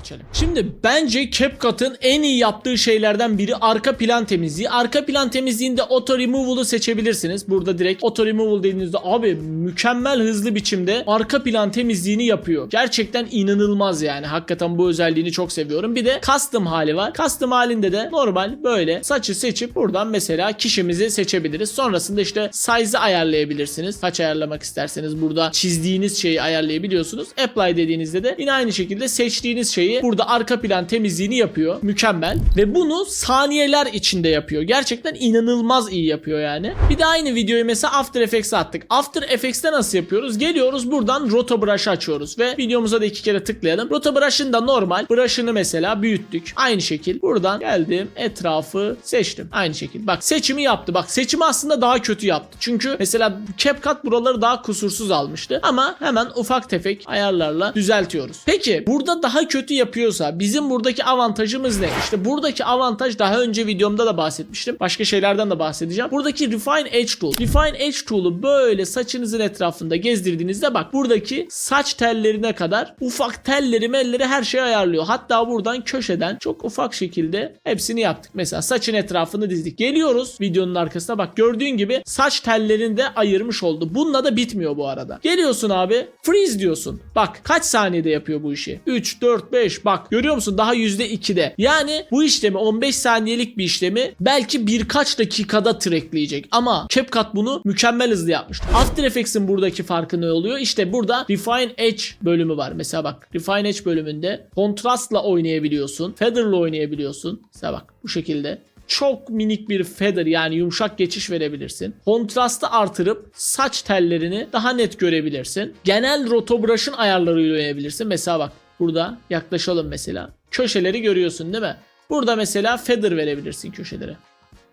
geçelim. Şimdi bence CapCut'ın en iyi yaptığı şeylerden biri arka plan temizliği. Arka plan temizliğinde auto removal'ı seçebilirsiniz. Burada direkt auto removal dediğinizde abi mükemmel hızlı biçimde arka plan temizliğini yapıyor. Gerçekten inanılmaz yani. Hakikaten bu özelliğini çok seviyorum. Bir de custom hali var. Custom halinde de normal böyle saçı seçip buradan mesela kişimizi seçebiliriz. Sonrasında işte size'ı ayarlayabilirsiniz. Kaç ayarlamak isterseniz burada çizdiğiniz şeyi ayarlayabiliyorsunuz. Apply dediğinizde de yine aynı şekilde seçtiğiniz şeyi burada arka plan temizliğini yapıyor. Mükemmel. Ve bunu saniyeler içinde yapıyor. Gerçekten inanılmaz iyi yapıyor yani. Bir de aynı videoyu mesela After Effects'e attık. After Effects'te nasıl yapıyoruz? Geliyoruz buradan Roto Brush'ı açıyoruz ve videomuza da iki kere tıklayalım. Roto Brush'ın da normal brush'ını mesela büyüttük. Aynı şekil. Buradan geldim etrafı seçtim. Aynı şekil. Bak seçimi yaptı. Bak seçimi aslında daha kötü yaptı. Çünkü mesela CapCut buraları daha kusursuz almıştı. Ama hemen ufak tefek ayarlarla düzeltiyoruz. Peki burada daha kötü yapıyorsa bizim buradaki avantajımız ne? İşte buradaki avantaj daha önce videomda da bahsetmiştim. Başka şeylerden de bahsedeceğim. Buradaki Refine Edge Tool. Refine Edge Tool'u böyle saçınızın etrafında gezdirdiğinizde bak buradaki saç tellerine kadar ufak telleri melleri her şeyi ayarlıyor. Hatta buradan köşeden çok ufak şekilde hepsini yaptık. Mesela saçın etrafını dizdik. Geliyoruz videonun arkasına bak gördüğün gibi saç tellerini de ayırmış oldu. Bununla da bitmiyor bu arada. Geliyorsun abi freeze diyorsun. Bak kaç saniyede yapıyor bu işi? 3, 4, 5 bak görüyor musun daha %2'de. Yani bu işlemi 15 saniyelik bir işlemi belki birkaç dakikada trackleyecek. Ama CapCut bunu mükemmel hızlı yapmış. After Effects'in buradaki farkı ne oluyor? İşte burada Refine Edge bölümü var. Mesela bak Refine Edge bölümünde kontrastla oynayabiliyorsun. Feather'la oynayabiliyorsun. Mesela bak bu şekilde çok minik bir feather yani yumuşak geçiş verebilirsin. Kontrastı artırıp saç tellerini daha net görebilirsin. Genel roto brush'ın ayarlarıyla oynayabilirsin. Mesela bak burada yaklaşalım mesela. Köşeleri görüyorsun değil mi? Burada mesela feather verebilirsin köşelere.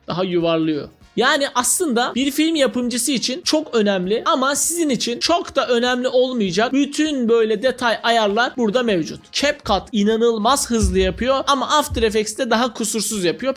Daha yuvarlıyor. Yani aslında bir film yapımcısı için çok önemli ama sizin için çok da önemli olmayacak bütün böyle detay ayarlar burada mevcut. CapCut inanılmaz hızlı yapıyor ama After Effects'te daha kusursuz yapıyor.